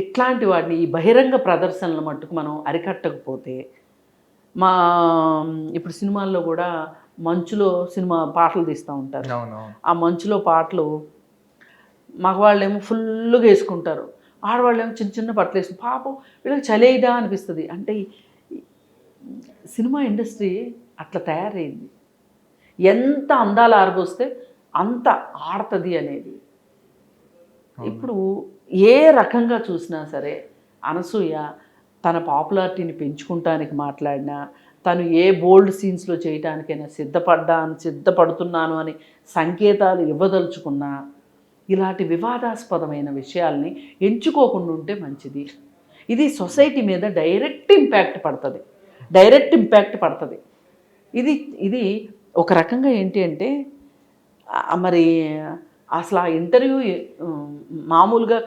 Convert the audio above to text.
ఇట్లాంటి వాటిని ఈ బహిరంగ ప్రదర్శనల మట్టుకు మనం అరికట్టకపోతే మా ఇప్పుడు సినిమాల్లో కూడా మంచులో సినిమా పాటలు తీస్తూ ఉంటారు. ఆ మంచులో పాటలు మగవాళ్ళేమో ఫుల్గా వేసుకుంటారు. ఆడవాళ్ళేమో చిన్న చిన్న బట్టలు వేసుకుని పాపం వీళ్ళకి చలేదా అనిపిస్తుంది. అంటే సినిమా ఇండస్ట్రీ అట్లా తయారైంది. ఎంత అందాలు ఆరబోస్తే అంత ఆడుతుంది అనేది. ఇప్పుడు ఏ రకంగా చూసినా సరే అనసూయ తన పాపులారిటీని పెంచుకుంటానికి మాట్లాడినా తను ఏ బోల్డ్ సీన్స్లో చేయటానికైనా సిద్ధపడ్డాను సిద్ధపడుతున్నాను అని సంకేతాలు ఇవ్వదలుచుకున్నా ఇలాంటి వివాదాస్పదమైన విషయాల్ని ఎంచుకోకుండా ఉంటే మంచిది. ఇది సొసైటీ మీద డైరెక్ట్ ఇంపాక్ట్ పడుతుంది. డైరెక్ట్ ఇంపాక్ట్ పడుతుంది. ఇది ఇది ఒక రకంగా ఏంటి అంటే మరి అసలు ఆ ఇంటర్వ్యూ మామూలుగా